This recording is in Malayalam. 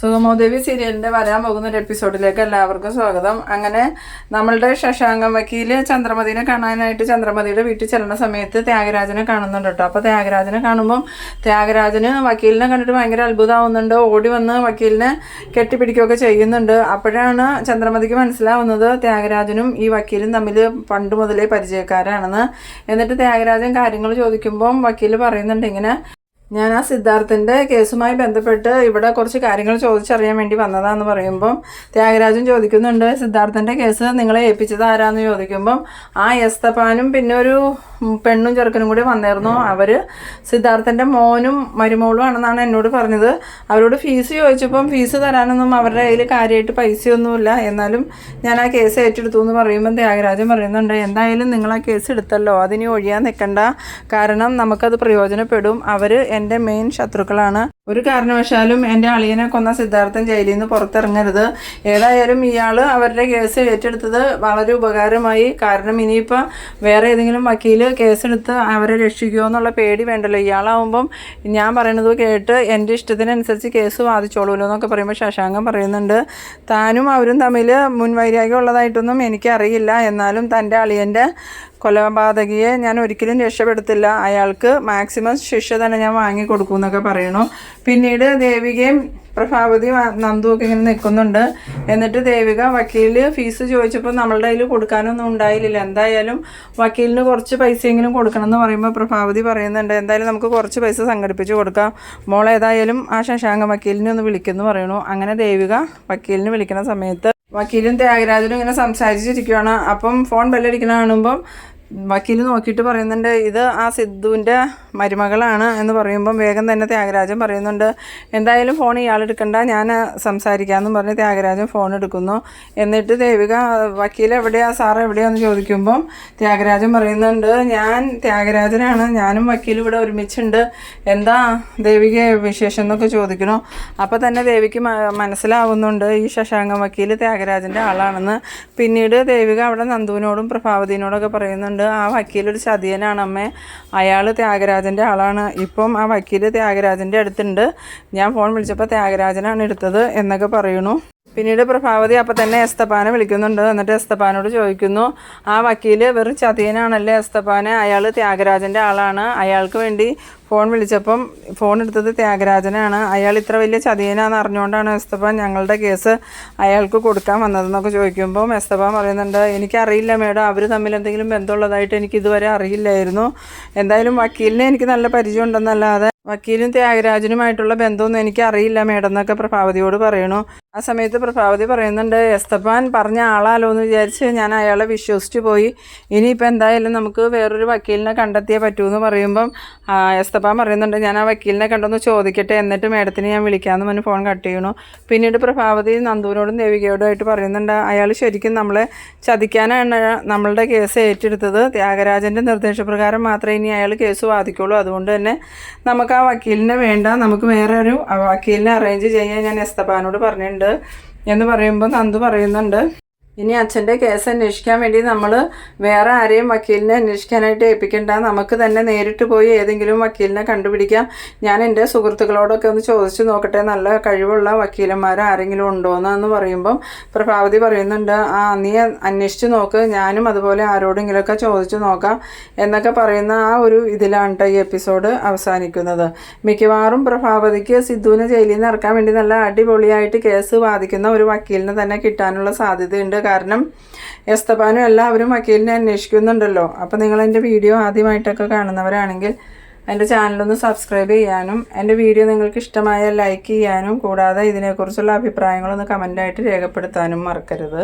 സുഗമോദേവി സീരിയലിന്റെ വരാൻ പോകുന്ന ഒരു എപ്പിസോഡിലേക്ക് എല്ലാവർക്കും സ്വാഗതം. അങ്ങനെ നമ്മളുടെ ശശാങ്കം വക്കീൽ ചന്ദ്രമതിനെ കാണാനായിട്ട് ചന്ദ്രമതിയുടെ വീട്ടിൽ ചെല്ലുന്ന സമയത്ത് ത്യാഗരാജനെ കാണുന്നുണ്ട് കേട്ടോ. അപ്പോൾ ത്യാഗരാജനെ കാണുമ്പോൾ ത്യാഗരാജന് വക്കീലിനെ കണ്ടിട്ട് ഭയങ്കര അത്ഭുതമാവുന്നുണ്ട്. ഓടി വന്ന് വക്കീലിനെ കെട്ടിപ്പിടിക്കുകയൊക്കെ ചെയ്യുന്നുണ്ട്. അപ്പോഴാണ് ചന്ദ്രമതിക്ക് മനസ്സിലാവുന്നത് ത്യാഗരാജനും ഈ വക്കീലും തമ്മിൽ പണ്ട് മുതലേ പരിചയക്കാരാണെന്ന്. എന്നിട്ട് ത്യാഗരാജൻ കാര്യങ്ങൾ ചോദിക്കുമ്പോൾ വക്കീൽ പറയുന്നുണ്ട് ഇങ്ങനെ ഞാൻ ആ സിദ്ധാർത്ഥന്റെ കേസുമായി ബന്ധപ്പെട്ട് ഇവിടെ കുറച്ച് കാര്യങ്ങൾ ചോദിച്ചറിയാൻ വേണ്ടി വന്നതാന്ന് പറയുമ്പം ത്യാഗരാജൻ ചോദിക്കുന്നുണ്ട് സിദ്ധാർത്ഥന്റെ കേസ് നിങ്ങളെ ഏൽപ്പിച്ചത് ആരാന്ന്? ചോദിക്കുമ്പം ആ എസ്തപ്പാനും പിന്നെ ഒരു പെണ്ണും ചെറുക്കനും കൂടി വന്നായിരുന്നു. അവർ സിദ്ധാർത്ഥന്റെ മോനും മരുമോളും ആണെന്നാണ് എന്നോട് പറഞ്ഞത്. അവരോട് ഫീസ് ചോദിച്ചപ്പം ഫീസ് തരാനൊന്നും അവരുടെ കയ്യിൽ കാര്യമായിട്ട് പൈസയൊന്നുമില്ല. എന്നാലും ഞാൻ ആ കേസ് ഏറ്റെടുത്തു എന്ന് പറയുമ്പോൾ ത്യാഗരാജൻ പറയുന്നുണ്ട് എന്തായാലും നിങ്ങൾ ആ കേസ് എടുത്തല്ലോ. അതിനി ഒഴിയാൻ നിൽക്കണ്ട കാരണം നമുക്കത് പ്രയോജനപ്പെടും. അവർ എന്റെ മെയിൻ ശത്രുക്കളാണ്. ഒരു കാരണവശാലും എന്റെ അളിയനെ കൊന്ന സിദ്ധാർത്ഥൻ ജയിലിൽ നിന്ന് പുറത്തിറങ്ങരുത്. ഏതായാലും ഇയാൾ അവരുടെ കേസ് ഏറ്റെടുത്തത് വളരെ ഉപകാരമായി. കാരണം ഇനിയിപ്പോൾ വേറെ ഏതെങ്കിലും വക്കീൽ കേസെടുത്ത് അവരെ രക്ഷിക്കുമോ എന്നുള്ള പേടി വേണ്ടല്ലോ. ഇയാളാവുമ്പം ഞാൻ പറയണത് കേട്ട് എന്റെ ഇഷ്ടത്തിനനുസരിച്ച് കേസ് വാദിച്ചോളൂല്ലോ എന്നൊക്കെ പറയുമ്പോൾ ശശാങ്കം പറയുന്നുണ്ട്. താനും അവരും തമ്മിൽ മുൻവൈരാഗ്യം ഉള്ളതായിട്ടൊന്നും എനിക്കറിയില്ല. എന്നാലും തന്റെ അളിയന്റെ കൊലപാതകിയെ ഞാൻ ഒരിക്കലും രക്ഷപ്പെടുത്തില്ല. അയാൾക്ക് മാക്സിമം ശിക്ഷ തന്നെ ഞാൻ വാങ്ങിക്കൊടുക്കും എന്നൊക്കെ പറയണു പിന്നീട് ദേവികയും പ്രഭാവതി നന്ദുവൊക്കെ ഇങ്ങനെ നിൽക്കുന്നുണ്ട്. എന്നിട്ട് ദേവിക വക്കീൽ ഫീസ് ചോദിച്ചപ്പോൾ നമ്മളുടെ കയ്യിൽ കൊടുക്കാനൊന്നും ഉണ്ടായില്ല. എന്തായാലും വക്കീലിന് കുറച്ച് പൈസയെങ്കിലും കൊടുക്കണം എന്ന് പറയുമ്പോൾ പ്രഭാവതി പറയുന്നുണ്ട്. എന്തായാലും നമുക്ക് കുറച്ച് പൈസ സംഘടിപ്പിച്ച് കൊടുക്കാം. മോൾ ഏതായാലും ആ ശശാങ്ക വക്കീലിനെ ഒന്ന് വിളിക്കുന്നു പറയണു അങ്ങനെ ദേവിക വക്കീലിന് വിളിക്കുന്ന സമയത്ത് വക്കീലും ത്യാഗരാജനും ഇങ്ങനെ സംസാരിച്ചിരിക്കുകയാണ് അപ്പം ഫോൺ ബെല്ലടിക്കുന്ന കാണുമ്പം വക്കീൽ നോക്കിയിട്ട് പറയുന്നുണ്ട് ഇത് ആ സിദ്ധുവിന്റെ മരുമകളാണ് എന്ന് പറയുമ്പം വേഗം തന്നെ ത്യാഗരാജൻ പറയുന്നുണ്ട് എന്തായാലും ഫോൺ ഇയാൾ എടുക്കണ്ട ഞാൻ സംസാരിക്കാമെന്നും പറഞ്ഞ് ത്യാഗരാജൻ ഫോൺ എടുക്കുന്നു. എന്നിട്ട് ദേവിക വക്കീൽ എവിടെയാ സാർ എവിടെയാന്ന് ചോദിക്കുമ്പം ത്യാഗരാജൻ പറയുന്നുണ്ട് ഞാൻ ത്യാഗരാജനാണ് ഞാനും വക്കീലും ഇവിടെ ഒരുമിച്ചുണ്ട്. എന്താ ദേവിക വിശേഷം എന്നൊക്കെ ചോദിക്കണോ അപ്പോൾ തന്നെ ദേവിക്ക് മനസ്സിലാവുന്നുണ്ട് ഈ ശശാങ്കം വക്കീൽ ത്യാഗരാജന്റെ ആളാണെന്ന്. പിന്നീട് ദേവിക അവിടെ നന്ദുവിനോടും പ്രഭാവതിനോടൊക്കെ പറയുന്നുണ്ട് ആ വക്കീൽ ഒരു ചതിയനാണ് അമ്മ. അയാൾ ത്യാഗരാജന്റെ ആളാണ്. ഇപ്പം ആ വക്കീൽ ത്യാഗരാജന്റെ അടുത്തുണ്ട്. ഞാൻ ഫോൺ വിളിച്ചപ്പോൾ ത്യാഗരാജനാണ് എടുത്തത് എന്നൊക്കെ പറയണു പിന്നീട് പ്രഭാവതി അപ്പം തന്നെ എസ്തപ്പാനെ വിളിക്കുന്നുണ്ട്. എന്നിട്ട് എസ്തപ്പാനോട് ചോദിക്കുന്നു ആ വക്കീൽ വെറും ചതിയനാണല്ലേ എസ്തപ്പാനെ? അയാൾ ത്യാഗരാജന്റെ ആളാണ്. അയാൾക്ക് വേണ്ടി ഫോൺ വിളിച്ചപ്പം ഫോൺ എടുത്തത് ത്യാഗരാജനാണ്. അയാൾ ഇത്ര വലിയ ചതിയനാന്ന് അറിഞ്ഞുകൊണ്ടാണ് എസ്തപ്പാൻ ഞങ്ങളുടെ കേസ് അയാൾക്ക് കൊടുക്കാൻ വന്നതെന്നൊക്കെ ചോദിക്കുമ്പോൾ എസ്തപ്പാൻ പറയുന്നുണ്ട് എനിക്കറിയില്ല മേഡം അവർ തമ്മിൽ എന്തെങ്കിലും ബന്ധമുള്ളതായിട്ട് എനിക്ക് ഇതുവരെ അറിയില്ലായിരുന്നു. എന്തായാലും വക്കീലിനെ എനിക്ക് നല്ല പരിചയം ഉണ്ടെന്നല്ലാതെ വക്കീലും ത്യാഗരാജനുമായിട്ടുള്ള ബന്ധമൊന്നും എനിക്ക് അറിയില്ല മേഡം എന്നൊക്കെ പ്രഭാവതിയോട് പറയണു. ആ സമയത്ത് പ്രഭാവതി പറയുന്നുണ്ട് എസ്തപ്പാൻ പറഞ്ഞ ആളാലോ എന്ന് വിചാരിച്ച് ഞാൻ അയാളെ വിശ്വസിച്ച് പോയി. ഇനിയിപ്പോൾ എന്തായാലും നമുക്ക് വേറൊരു വക്കീലിനെ കണ്ടെത്തിയേ പറ്റൂ എന്ന് പറയുമ്പം എസ്തപ്പാൻ പറയുന്നുണ്ട് ഞാൻ ആ വക്കീലിനെ കണ്ടൊന്ന് ചോദിക്കട്ടെ എന്നിട്ട് മേഡത്തിന് ഞാൻ വിളിക്കാമെന്ന് പറഞ്ഞ് ഫോൺ കട്ട് ചെയ്യണു പിന്നീട് പ്രഭാവതി നന്ദുവിനോടും ദേവികയോടും ആയിട്ട് പറയുന്നുണ്ട് അയാൾ ശരിക്കും നമ്മളെ ചതിക്കാനാണ് നമ്മളുടെ കേസ് ഏറ്റെടുത്തത്. ത്യാഗരാജന്റെ നിർദ്ദേശപ്രകാരം മാത്രമേ ഇനി അയാൾ കേസ് വാദിക്കുള്ളൂ. അതുകൊണ്ട് തന്നെ നമുക്ക് ആ വക്കീലിനെ വേണ്ട നമുക്ക് വേറെ ഒരു വക്കീലിനെ അറേഞ്ച് ചെയ്യാൻ ഞാൻ എസ്തപ്പാനോട് പറഞ്ഞിട്ടുണ്ട്. എന്ന് പറയുമ്പോൾ നന്ദു പറയുന്നുണ്ട്. ഇനി അച്ഛന്റെ കേസ് അന്വേഷിക്കാൻ വേണ്ടി നമ്മൾ വേറെ ആരെയും വക്കീലിനെ അന്വേഷിക്കാനായിട്ട് ഏൽപ്പിക്കേണ്ട. നമുക്ക് തന്നെ നേരിട്ട് പോയി ഏതെങ്കിലും വക്കീലിനെ കണ്ടുപിടിക്കാം. ഞാൻ എന്റെ സുഹൃത്തുക്കളോടൊക്കെ ഒന്ന് ചോദിച്ചു നോക്കട്ടെ. നല്ല കഴിവുള്ള വക്കീലന്മാർ ആരെങ്കിലും ഉണ്ടോയെന്ന് പറയുമ്പം പ്രഭാവതി പറയുന്നുണ്ട് ആ നീ അന്വേഷിച്ച് നോക്ക്. ഞാനും അതുപോലെ ആരോടെങ്കിലുമൊക്കെ ചോദിച്ചു നോക്കാം എന്നൊക്കെ പറയുന്ന ആ ഒരു ഇതിലാണ് ഈ എപ്പിസോഡ് അവസാനിക്കുന്നത്. മിക്കവാറും പ്രഭാവതിക്ക് സിദ്ധുവിനെ ജയിലിൽ നിന്ന് ഇറക്കാൻ വേണ്ടി നല്ല അടിപൊളിയായിട്ട് കേസ് ബാധിക്കുന്ന ഒരു വക്കീലിനെ തന്നെ കിട്ടാനുള്ള സാധ്യതയുണ്ട്. കാരണം എസ്തപാനും എല്ലാവരും വക്കീലിനെ അന്വേഷിക്കുന്നുണ്ടല്ലോ. അപ്പോൾ നിങ്ങൾ എന്റെ വീഡിയോ ആദ്യമായിട്ടൊക്കെ കാണുന്നവരാണെങ്കിൽ എന്റെ ചാനലൊന്ന് സബ്സ്ക്രൈബ് ചെയ്യാനും എന്റെ വീഡിയോ നിങ്ങൾക്ക് ഇഷ്ടമായ ലൈക്ക് ചെയ്യാനും കൂടാതെ ഇതിനെക്കുറിച്ചുള്ള അഭിപ്രായങ്ങളൊന്ന് കമന്റായിട്ട് രേഖപ്പെടുത്താനും മറക്കരുത്.